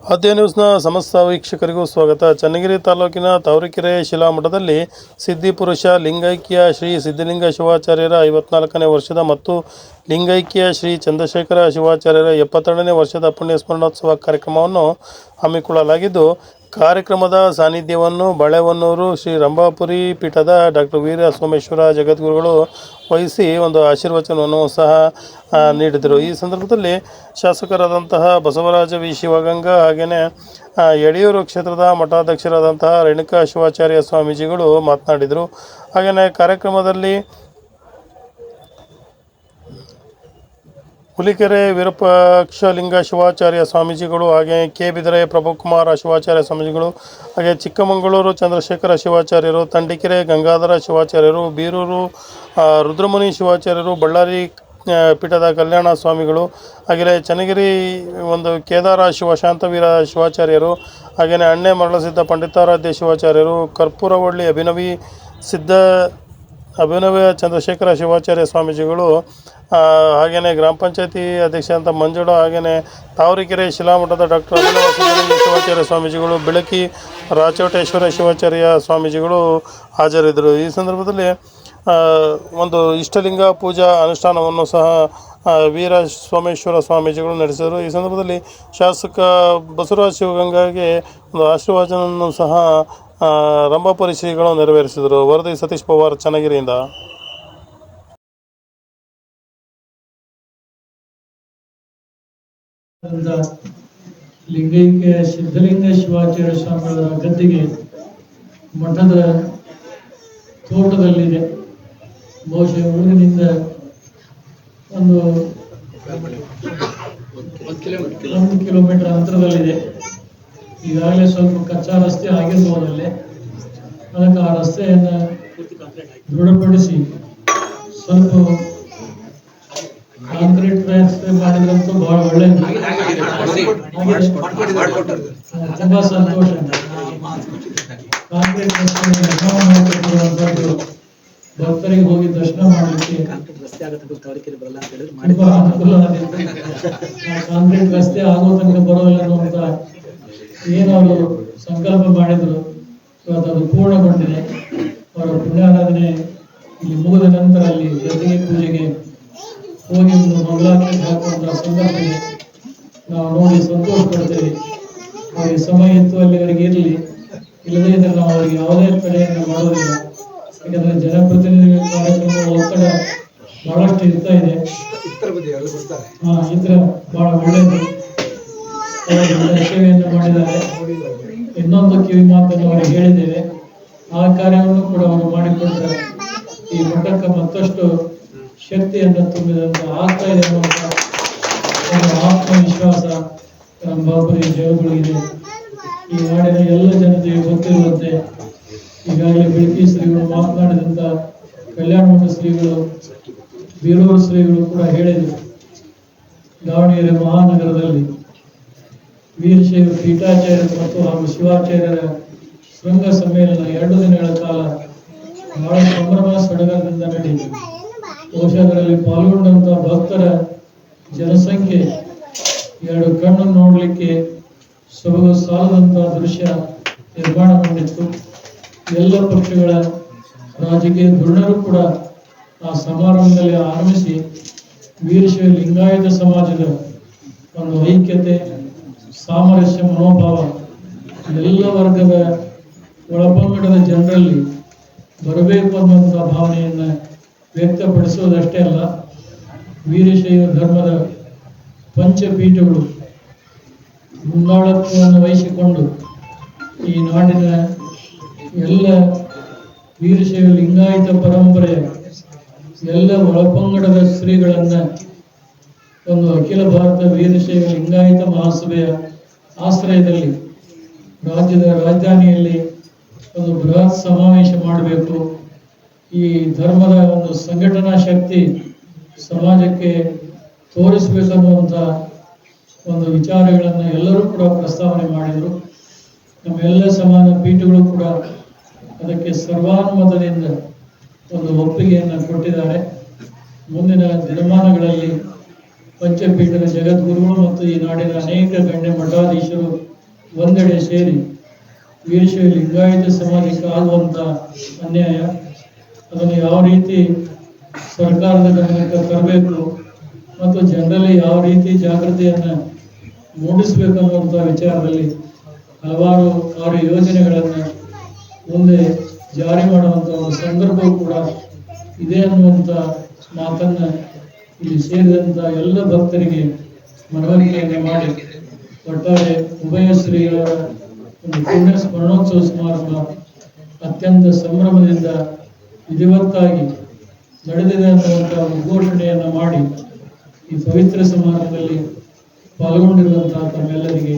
ಆದ್ಯ ನ್ಯೂಸ್ನ ಸಮಸ್ತ ವೀಕ್ಷಕರಿಗೂ ಸ್ವಾಗತ. ಚನ್ನಗಿರಿ ತಾಲೂಕಿನ ತಾವರೆಕೆರೆ ಶಿಲಾಮಠದಲ್ಲಿ ಸಿದ್ಧಿಪುರುಷ ಲಿಂಗೈಕ್ಯ ಶ್ರೀ ಸಿದ್ಧಲಿಂಗ ಶಿವಾಚಾರ್ಯರ ಐವತ್ನಾಲ್ಕನೇ ವರ್ಷದ ಮತ್ತು ಲಿಂಗೈಕ್ಯ ಶ್ರೀ ಚಂದ್ರಶೇಖರ ಶಿವಾಚಾರ್ಯರ ಎಪ್ಪತ್ತೆರಡನೇ ವರ್ಷದ ಪುಣ್ಯಸ್ಮರಣೋತ್ಸವ ಕಾರ್ಯಕ್ರಮವನ್ನು ಹಮ್ಮಿಕೊಳ್ಳಲಾಗಿದ್ದು ಕಾರ್ಯಕ್ರಮದ ಸಾನ್ನಿಧ್ಯವನ್ನು ಬಾಳೆಹೊನ್ನೂರು ಶ್ರೀ ರಂಭಾಪುರಿ ಪೀಠದ ಡಾಕ್ಟರ್ ವೀರ ಸೋಮೇಶ್ವರ ಜಗದ್ಗುರುಗಳು ವಹಿಸಿ ಒಂದು ಆಶೀರ್ವಚನವನ್ನು ಸಹ ನೀಡಿದರು. ಈ ಸಂದರ್ಭದಲ್ಲಿ ಶಾಸಕರಾದಂತಹ ಬಸವರಾಜ ವಿ. ಶಿವಗಂಗ ಹಾಗೆಯೇ ಯಡಿಯೂರು ಕ್ಷೇತ್ರದ ಮಠಾಧ್ಯಕ್ಷರಾದಂತಹ ರೇಣುಕಾ ಶಿವಾಚಾರ್ಯ ಸ್ವಾಮೀಜಿಗಳು ಮಾತನಾಡಿದರು. ಹಾಗೆಯೇ ಕಾರ್ಯಕ್ರಮದಲ್ಲಿ ಹುಲಿಕೆರೆ ವಿರೂಪಾಕ್ಷಲಿಂಗ ಶಿವಾಚಾರ್ಯ ಸ್ವಾಮೀಜಿಗಳು ಹಾಗೆ ಕೆ ಬಿದರೆ ಪ್ರಭುಕುಮಾರ ಶಿವಾಚಾರ್ಯ ಸ್ವಾಮೀಜಿಗಳು ಹಾಗೆ ಚಿಕ್ಕಮಗಳೂರು ಚಂದ್ರಶೇಖರ ಶಿವಾಚಾರ್ಯರು, ತಂಡಿಕೆರೆ ಗಂಗಾಧರ ಶಿವಾಚಾರ್ಯರು, ಬೀರೂರು ರುದ್ರಮುನಿ ಶಿವಾಚಾರ್ಯರು, ಬಳ್ಳಾರಿ ಪೀಠದ ಕಲ್ಯಾಣ ಸ್ವಾಮಿಗಳು, ಹಾಗೆಯೇ ಚನ್ನಗಿರಿ ಒಂದು ಕೇದಾರ ಶಿವ, ಶಾಂತವೀರ ಶಿವಾಚಾರ್ಯರು, ಹಾಗೆಯೇ ಅಣ್ಣೆ ಮರಳಸಿದ್ಧ ಪಂಡಿತಾರಾಧ್ಯ ಶಿವಾಚಾರ್ಯರು, ಕರ್ಪೂರವಳ್ಳಿ ಅಭಿನವಿ ಸಿದ್ಧ ಅಭಿನವ ಚಂದ್ರಶೇಖರ ಶಿವಾಚಾರ್ಯ ಸ್ವಾಮೀಜಿಗಳು ಹಾಗೆಯೇ ಗ್ರಾಮ ಪಂಚಾಯತಿ ಅಧ್ಯಕ್ಷ ಅಂತ ಮಂಜುಳ ಹಾಗೆಯೇ ತಾವರಿಕೆರೆ ಶಿಲಾಮಠದ ಡಾಕ್ಟರ್ ಅಭಿನವ ಶಿವಾಚಾರ್ಯ ಸ್ವಾಮೀಜಿಗಳು, ಬೆಳಕಿ ರಾಚೋಟೇಶ್ವರ ಶಿವಾಚಾರ್ಯ ಸ್ವಾಮೀಜಿಗಳು ಹಾಜರಿದ್ದರು. ಈ ಸಂದರ್ಭದಲ್ಲಿ ಒಂದು ಇಷ್ಟಲಿಂಗ ಪೂಜಾ ಅನುಷ್ಠಾನವನ್ನು ಸಹ ವೀರ ಸೋಮೇಶ್ವರ ಸ್ವಾಮೀಜಿಗಳು ನಡೆಸಿದರು. ಈ ಸಂದರ್ಭದಲ್ಲಿ ಶಾಸಕ ಬಸವರಾಜ ಶಿವಗಂಗಾಗೆ ಒಂದು ಆಶೀರ್ವಾದವನ್ನು ಸಹ ರಂಭಾಪುರಿ ಶ್ರೀಗಳು ನೆರವೇರಿಸಿದರು. ವರದಿ ಸತೀಶ್ ಪವಾರ್ ಚನ್ನಗಿರಿಯಿಂದ. ಲಿಂಗೈಕ್ಯ ಸಿದ್ಧಲಿಂಗ ಶಿವಾಚಾರ್ಯ ಸ್ವಾಮಿಗಳ ಗದ್ದಿಗೆ ಮಠದ ತೋಟದಲ್ಲಿದೆ. ಬಹುಶಃ ಊರಿನಿಂದ ಒಂದು ಒಂದು ಕಿಲೋಮೀಟರ್ ಅಂತರದಲ್ಲಿದೆ. ಈಗಾಗಲೇ ಸ್ವಲ್ಪ ಕಚ್ಚಾ ರಸ್ತೆ ಆಗಿರ್ಬೋದಲ್ಲಿ? ಅದಕ್ಕೆ ಆ ರಸ್ತೆಯನ್ನು ದೃಢಪಡಿಸಿ ಸ್ವಲ್ಪ ಕಾಂಕ್ರೀಟ್ ವ್ಯವಸ್ಥೆ ಮಾಡಿದ್ರಂತೂ ಬಹಳ ಒಳ್ಳೆಯದು ತುಂಬಾ ಸಂತೋಷ. ಕಾಂಕ್ರೀಟ್ ರಸ್ತೆ ನಿರ್ಮಾಣ ಭಕ್ತರಿಗೆ ಹೋಗಿ ದರ್ಶನ ಮಾಡಲಿಕ್ಕೆ ರಸ್ತೆ ಆಗುತ್ತೆ ಗೊತ್ತು ಬರಲ್ಲ ಅಂತ ಹೇಳಿದ್ರೆ ತುಂಬಾ ಅನುಕೂಲ ಕಾಂಕ್ರೀಟ್ ರಸ್ತೆ ಆಗೋ ತನಕ ಬರೋಲ್ಲ ಅನ್ನುವಂತ ಏನು ಅವರು ಸಂಕಲ್ಪ ಮಾಡಿದ್ರು ಇವತ್ತು ಅದು ಪೂರ್ಣಗೊಂಡಿದೆ. ಅವರ ಪುಣ್ಯಾರಾಧನೆ ಇಲ್ಲಿ ಮುಗಿದ ನಂತರ ಅಲ್ಲಿ ಗದ್ದಿಗೆ ಪೂಜೆಗೆ ಹೋಗಿ ಒಂದು ಮಂಗಳಾರತಿ ಹಾಕುವಂತಹ ಸಂದರ್ಭದಲ್ಲಿ ನಾವು ನೋಡಿ ಸಂತೋಷ ಪಡ್ತೇವೆ. ಅವರಿಗೆ ಸಮಯ ಇತ್ತು ಅಲ್ಲಿವರೆಗೆ ಇರಲಿ. ಇಲ್ಲದೇ ಇದ್ರೆ ನಾವು ಅವರಿಗೆ ಯಾವುದೇ ಕಡೆಯನ್ನು ಮಾಡೋದಿಲ್ಲ. ಯಾಕಂದ್ರೆ ಜನಪ್ರತಿನಿಧಿಗಳ ಕಾರ್ಯಕ್ರಮ ಒತ್ತಡ ಬಹಳಷ್ಟು ಇರ್ತಾ ಇದೆ. ಹಾ ಇದ್ರೆ ಬಹಳ ಒಳ್ಳೆಯದು. ಸೇವೆಯನ್ನು ಮಾಡಿದ್ದಾರೆ. ಇನ್ನೊಂದು ಕಿವಿ ಮಾತನ್ನು ಅವರಿಗೆ ಹೇಳಿದ್ದೇವೆ. ಆ ಕಾರ್ಯವನ್ನು ಕೂಡ ಅವರು ಮಾಡಿಕೊಟ್ಟರೆ. ಈ ಮಠಕ್ಕೆ ಮತ್ತಷ್ಟು ಶಕ್ತಿಯನ್ನು ತುಂಬಿದಂತ ಆಗ್ತಾ ಇದೆ ಆತ್ಮವಿಶ್ವಾಸ ನಮ್ಮ ಬಾಬರಿ ಜಯಗಳಿಗಿದೆ ಈ ನಾಡಿನ ಎಲ್ಲ ಜನತೆಗೆ ಗೊತ್ತಿರುವಂತೆ ಈಗಾಗಲೇ ಬೆಳಕಿ ಶ್ರೀಗಳು ಮಾತನಾಡಿದಂತ ಕಲ್ಯಾಣ ಶ್ರೀಗಳು ಬೀರೂರು ಶ್ರೀಗಳು ಕೂಡ ಹೇಳಿದರು. ದಾವಣಗೆರೆ ಮಹಾನಗರದಲ್ಲಿ. ವೀರಶೈವ ಪೀಠಾಚಾರ್ಯರು ಮತ್ತು ಹಾಗೂ ಶಿವಾಚಾರ್ಯರ ಶೃಂಗ ಸಮ್ಮೇಳನ ಎರಡು ದಿನಗಳ ಕಾಲ ಬಹಳ ಸಂಭ್ರಮ ಸಡಗರದಿಂದ ನಡೆಯಿತು. ಅದರಲ್ಲಿ ಪಾಲ್ಗೊಂಡಂತ ಭಕ್ತರ ಜನಸಂಖ್ಯೆ ಎರಡು ಕಣ್ಣು ನೋಡಲಿಕ್ಕೆ ಸೊಬಗು ಸಾಲದಂತ ದೃಶ್ಯ ನಿರ್ಮಾಣಗೊಂಡಿತ್ತು ಎಲ್ಲ ಪಕ್ಷಗಳ ರಾಜಕೀಯ ಧುರೀಣರು ಕೂಡ ಆ ಸಮಾರಂಭದಲ್ಲಿ ಆರಂಭಿಸಿ ವೀರಶೈವ ಲಿಂಗಾಯತ ಸಮಾಜದ ಒಂದು ಐಕ್ಯತೆ ಸಾಮರಸ್ಯ ಮನೋಭಾವ ಎಲ್ಲ ವರ್ಗದ ಒಳಪಂಗಡದ ಜನರಲ್ಲಿ ಬರಬೇಕು ಅನ್ನುವಂಥ ಭಾವನೆಯನ್ನು ವ್ಯಕ್ತಪಡಿಸುವುದಷ್ಟೇ ಅಲ್ಲ, ವೀರಶೈವ ಧರ್ಮದ ಪಂಚಪೀಠಗಳು ಮುಂಗಾಳತ್ವವನ್ನು ವಹಿಸಿಕೊಂಡು ಈ ನಾಡಿನ ಎಲ್ಲ ವೀರಶೈವ ಲಿಂಗಾಯತ ಪರಂಪರೆಯ ಎಲ್ಲ ಒಳಪಂಗಡದ ಶ್ರೀಗಳನ್ನ ಒಂದು ಅಖಿಲ ಭಾರತ ವೀರಶೈವ ಲಿಂಗಾಯತ ಮಹಾಸಭೆಯ ಆಶ್ರಯದಲ್ಲಿ ರಾಜ್ಯದ ರಾಜಧಾನಿಯಲ್ಲಿ ಒಂದು ಬೃಹತ್ ಸಮಾವೇಶ ಮಾಡಬೇಕು. ಈ ಧರ್ಮದ ಒಂದು ಸಂಘಟನಾ ಶಕ್ತಿ ಸಮಾಜಕ್ಕೆ ತೋರಿಸಬೇಕನ್ನುವಂಥ ಒಂದು ವಿಚಾರಗಳನ್ನು ಎಲ್ಲರೂ ಕೂಡ ಪ್ರಸ್ತಾವನೆ ಮಾಡಿದರು. ನಮ್ಮೆಲ್ಲ ಸಮಾನ ಪೀಠಗಳು ಕೂಡ ಅದಕ್ಕೆ ಸರ್ವಾನುಮತದಿಂದ ಒಂದು ಒಪ್ಪಿಗೆಯನ್ನು ಕೊಟ್ಟಿದ್ದಾರೆ. ಮುಂದಿನ ದಿನಮಾನಗಳಲ್ಲಿ ಪಂಚಪೀಠದ ಜಗದ್ಗುರುಗಳು ಮತ್ತು ಈ ನಾಡಿನ ಅನೇಕ ಗಣ್ಯ ಮಠಾಧೀಶರು ಒಂದೆಡೆ ಸೇರಿ ವೀರಶೈವ ಲಿಂಗಾಯತ ಸಮಾಜಕ್ಕೆ ಆಗುವಂತ ಅನ್ಯಾಯ, ಅದನ್ನು ಯಾವ ರೀತಿ ಸರ್ಕಾರದ ಗಮನಕ್ಕೆ ತರಬೇಕು ಮತ್ತು ಜನರಲ್ಲಿ ಯಾವ ರೀತಿ ಜಾಗೃತಿಯನ್ನು ಮೂಡಿಸಬೇಕನ್ನುವಂಥ ವಿಚಾರದಲ್ಲಿ ಹಲವಾರು ಆರು ಯೋಜನೆಗಳನ್ನು ಮುಂದೆ ಜಾರಿ ಮಾಡುವಂಥ ಒಂದು ಸಂದರ್ಭ ಕೂಡ ಇದೆ ಅನ್ನುವಂಥ ಮಾತನ್ನ ಇಲ್ಲಿ ಸೇರಿದಂತ ಎಲ್ಲ ಭಕ್ತರಿಗೆ ಮನವರಿಕೆಯನ್ನು ಮಾಡಿ ಒಟ್ಟಾರೆ ಉಭಯ ಶ್ರೀಯವರ ಒಂದು ಪುಣ್ಯ ಸ್ಮರಣೋತ್ಸವ ಸಮಾರಂಭ ಅತ್ಯಂತ ಸಂಭ್ರಮದಿಂದ ವಿಧಿವತ್ತಾಗಿ ನಡೆದಿದೆ ಒಂದು ಉದ್ಘೋಷಣೆಯನ್ನು ಮಾಡಿ ಈ ಪವಿತ್ರ ಸಮಾರಂಭದಲ್ಲಿ ಪಾಲ್ಗೊಂಡಿರುವಂತಹ ತಮ್ಮೆಲ್ಲರಿಗೆ